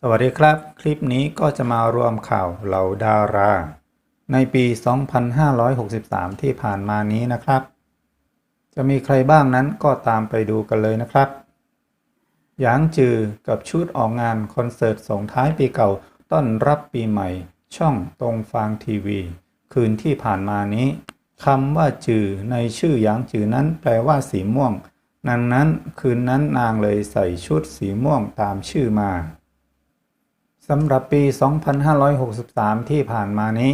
สวัสดีครับ คลิปนี้ก็จะมารวมข่าวเหล่าดารา ในปี 2563 ที่ผ่านมานี้นะครับ จะมีใครบ้างนั้นก็ตามไปดูกันเลยนะครับ หยางจือกับชุดออกงานคอนเสิร์ตส่งท้ายปีเก่าต้อนรับปีใหม่ ช่องตรงฟางทีวี คืนที่ผ่านมานี้คำว่าจือในชื่อหยางจือนั้นแปลว่าสีม่วงดังนั้นคืนนั้นนางเลยใส่ชุดสีม่วงตามชื่อมา สำหรับปี 2563 ที่ผ่านมานี้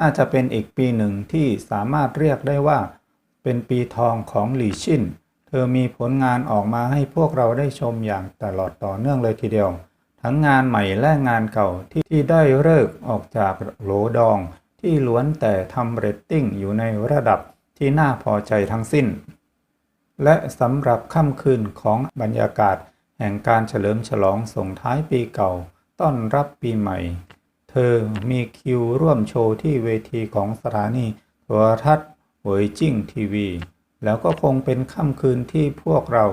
น่าจะเป็นอีกปีหนึ่งที่สามารถเรียกได้ว่า เป็นปีทองของหลี่ชินเธอมีผลงานออกมาให้พวกเราได้ชมอย่างตลอดต่อเนื่องเลยทีเดียว ทั้งงานใหม่และงานเก่าที่ที่ได้เลิกออกจากโหลดอง ที่ล้วนแต่ทำเรตติ้งอยู่ในระดับที่น่าพอใจทั้งสิ้น และสำหรับค่ำคืนของบรรยากาศแห่งการเฉลิมฉลองส่งท้ายปีเก่า ต้อนรับปีใหม่ เธอมีคิวร่วมโชว์ที่เวทีของสถานีโทรทัศน์เวยจิ้งทีวี แล้วก็คงเป็นค่ำคืนที่พวกเรา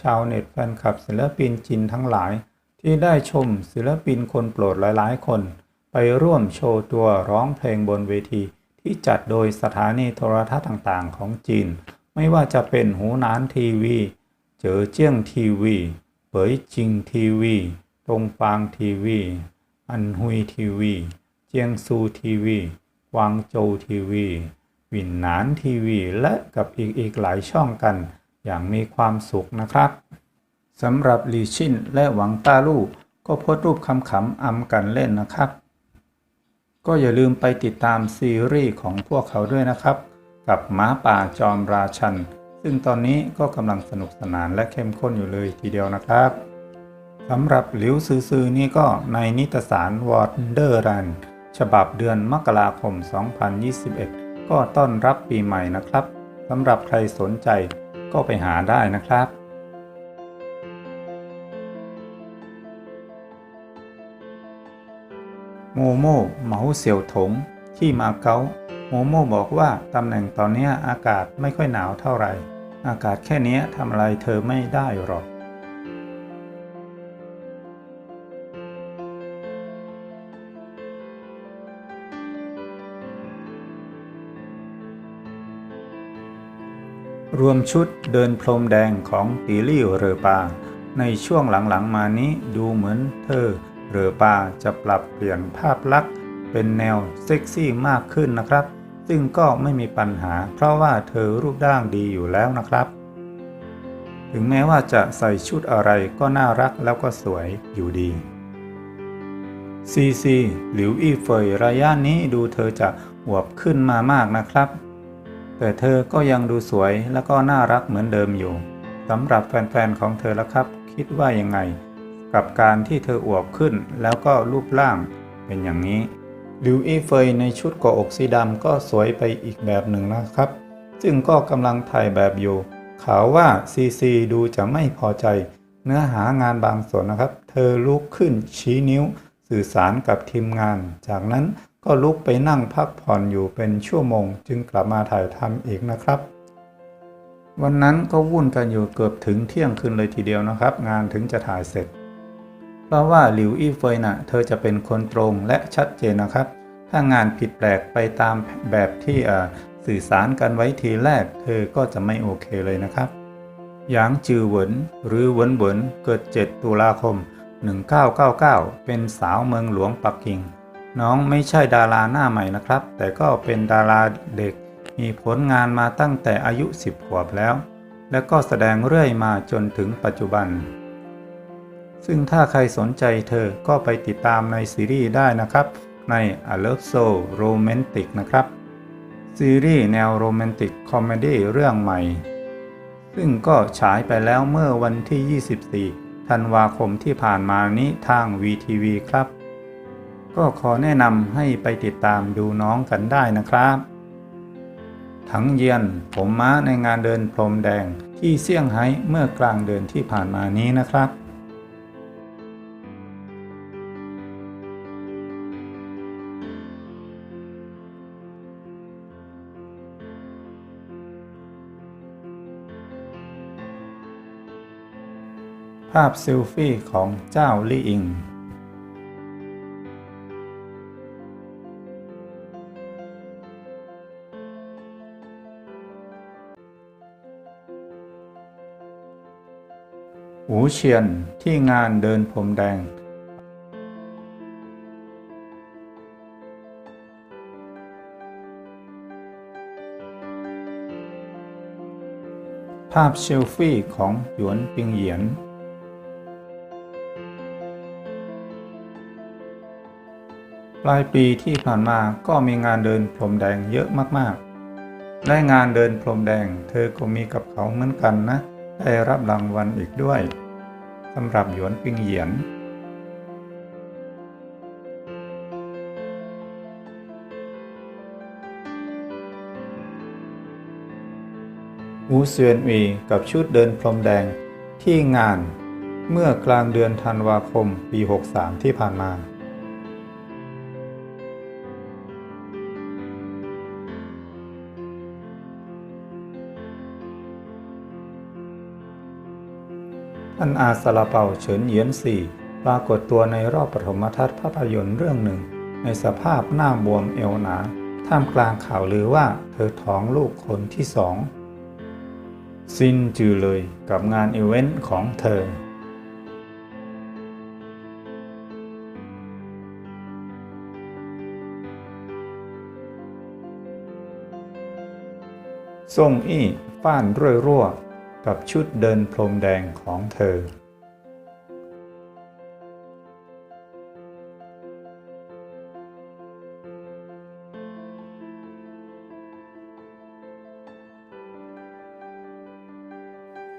ชาวเน็ตแฟนคลับศิลปินจีนทั้งหลาย ที่ได้ชมศิลปินคนโปรดหลายๆ คน ไปร่วมโชว์ตัวร้องเพลงบนเวที ที่จัดโดยสถานีโทรทัศน์ต่างๆ ของจีน ไม่ว่าจะเป็นหูนานทีวี เจอเจี้ยงทีวีเปยจิงทีวี ตรงฟางทีวี อันฮุยทีวี เจียงซูทีวีกวางโจวทีวีวินหนานทีวี และกับอีกอีกหลายช่องกัน อย่างมีความสุขนะครับสำหรับลีชินและหวังต้าลู่ก็โพสต์รูปคำขำอำกันเล่นนะครับ ก็อย่าลืมไปติดตามซีรีส์ของพวกเขาด้วยนะครับ กับหม้าป่าจอมราชัน ซึ่งตอนนี้ก็กำลังสนุกสนานและเข้มข้นอยู่เลยทีเดียวนะครับ สำหรับหลิวซือซือนี่ก็ในนิตยสาร Wonderland ฉบับเดือนมกราคม 2021 ก็ต้อนรับปีใหม่นะครับสำหรับใครสนใจก็ไปหาได้นะครับ โมโม่เหมาเสี่ยวถง ที่มาเก๊าโมโม่บอกว่าตำแหน่งตอนนี้อากาศไม่ค่อยหนาวเท่าไหร่ อากาศแค่นี้ทำอะไรเธอไม่ได้หรอก รวมชุดเดินพรมแดงของตีลี่เรอปา ในช่วงหลังๆมานี้ดูเหมือนเธอเรอปาจะปรับเปลี่ยนภาพลักษณ์เป็นแนวเซ็กซี่มากขึ้นนะครับ ซึ่งก็ไม่มีปัญหา เพราะว่าเธอรูปร่างดีอยู่แล้วนะครับ ถึงแม้ว่าจะใส่ชุดอะไรก็น่ารักแล้วก็สวยอยู่ดีซีซีหลิวอี้เฟยระยะนี้ดูเธอจะอวบขึ้นมามากนะครับ แต่เธอก็ยังดูสวยและก็น่ารักเหมือนเดิมอยู่สำหรับแฟนๆของเธอล้วครับ คิดว่ายังไง กับการที่เธออวบขึ้นแล้วก็รูปร่างเป็นอย่างนี้หลิวอี้เฟยในชุดเกาะอกสีดำก็สวยไปอีกแบบหนึ่งนะครับ ซึ่งก็กำลังถ่ายแบบอยู่ข่าวว่าซีซีดูจะไม่พอใจ เนื้อหางานบางส่วนนะครับ เธอลุกขึ้นชี้นิ้ว สื่อสารกับทีมงาน จากนั้น ก็ลุกไปนั่งพักผ่อนอยู่เป็นชั่วโมง จึงกลับมาถ่ายทำอีกนะครับ วันนั้นก็วุ่นกันอยู่เกือบถึงเที่ยงคืนเลยทีเดียวนะครับ งานถึงจะถ่ายเสร็จ เพราะว่าหลิวอี้เฟยน่ะ เธอจะเป็นคนตรงและชัดเจนนะครับ ถ้างานผิดแปลกไปตามแบบที่สื่อสารกันไว้ทีแรก เธอก็จะไม่โอเคเลยนะครับหยางจือเหวินหรือเหวินเหวินเกิด 7 ตุลาคม 1999 เป็นสาวเมืองหลวงปักกิ่ง น้องไม่ใช่ดาราหน้าใหม่นะครับ แต่ก็เป็นดาราเด็ก มีผลงานมาตั้งแต่อายุ 10 ขวบแล้ว และก็แสดงเรื่อยมาจนถึงปัจจุบัน ซึ่งถ้าใครสนใจเธอก็ไปติดตามในซีรีส์ได้นะครับ ใน A Love So Romantic นะครับ ซีรีส์แนวโรแมนติกคอมเมดี้เรื่องใหม่ ซึ่งก็ฉายไปแล้วเมื่อวันที่ 24 ธันวาคมที่ผ่านมานี้ทาง VTV ครับ ก็ขอแนะนำให้ไปติดตามดูน้องกันได้นะครับ ทั้งเยียนผมม้าในงานเดินพรมแดงที่เซี่ยงไฮ้เมื่อกลางเดือนที่ผ่านมานี้นะครับภาพเซลฟี่ของเจ้าลี่อิง เชียนที่งานเดินพรมแดง ภาพเชลฟี่ของหยวนปิงเหยียน ปลายปีที่ผ่านมาก็มีงานเดินพรมแดงเยอะมากๆและงานเดินพรมแดง เธอก็มีกับเขาเหมือนกันนะได้รับรางวัลอีกด้วย สำหรับหยวนปิงเหยียน อูเซียนอีกับชุดเดินพรมแดงที่งานเมื่อกลางเดือนธันวาคมปี 63 ที่ผ่านมา ท่านอาสลาเปาเฉินเหยียนสี่ปรากฏตัวในรอบปฐมทัศน์ภาพยนตร์เรื่องหนึ่ง ในสภาพหน้าบวมเอวหนา ท่ามกลางข่าวลือว่าเธอท้องลูกคนที่สองสิ้นจือเลยกับงานอีเวนต์ของเธอ ส่งอี้ฟ้านร่วยรั่ว กับชุดเดินพรมแดงของเธอ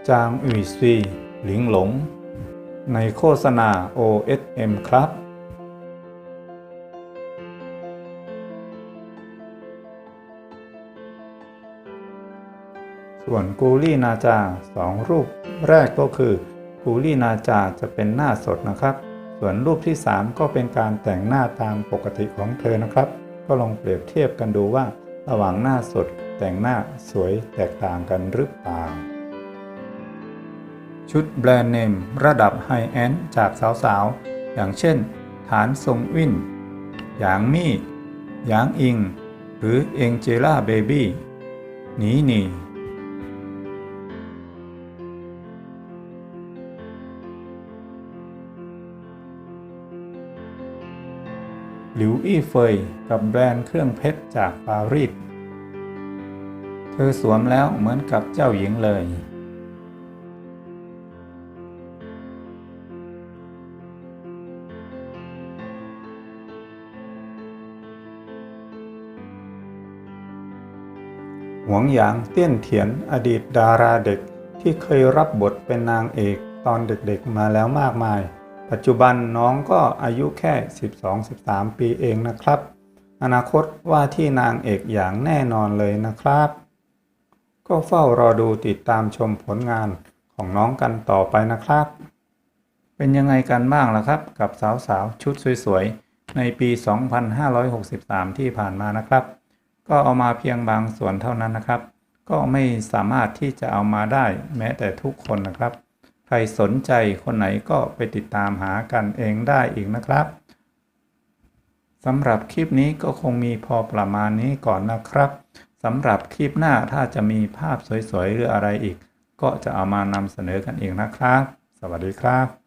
จางอุยซีหลิงหลง ในโฆษณา OSM ครับ ส่วนกูลี่นาจาสองรูปแรกก็คือกูลี่นาจาจะเป็นหน้าสดนะครับ ส่วนรูปที่ 3 ก็เป็นการแต่งหน้าตามปกติของเธอนะครับ ก็ลองเปรียบเทียบกันดูว่า ระหว่างหน้าสดแต่งหน้าสวยแตกต่างกันหรือเปล่า ชุดแบรนด์เนมระดับไฮแอนด์จากสาวๆ อย่างเช่น ฐานทรงวินหยางมี่หยางอิง หรือเองเจล่าเบบี้หนีหนี หลิวอี้เฟยกับแบรนด์เครื่องเพชรจากปารีส เธอสวมแล้วเหมือนกับเจ้าหญิงเลย หวงหยางเตี้ยนเถียนอดีตดาราเด็กที่เคยรับบทเป็นนางเอกตอนเด็กๆมาแล้วมากมาย ปัจจุบันน้องก็อายุแค่ 12-13 ปีเองนะครับ อนาคตว่าที่นางเอกอย่างแน่นอนเลยนะครับ ก็เฝ้ารอดูติดตามชมผลงานของน้องกันต่อไปนะครับ เป็นยังไงกันบ้างล่ะครับ กับสาวๆ ชุดสวยๆ ในปี 2563 ที่ผ่านมานะครับ ก็เอามาเพียงบางส่วนเท่านั้นนะครับ ก็ไม่สามารถที่จะเอามาได้แม้แต่ทุกคนนะครับ ใครสนใจคนไหนก็ไปติดตามหากันเองได้อีกนะครับสำหรับคลิปนี้ก็คงมีพอประมาณนี้ก่อนนะครับสำหรับคลิปหน้าถ้าจะมีภาพสวยๆหรืออะไรอีก ก็จะเอามานำเสนอกันเองนะครับ สวัสดีครับ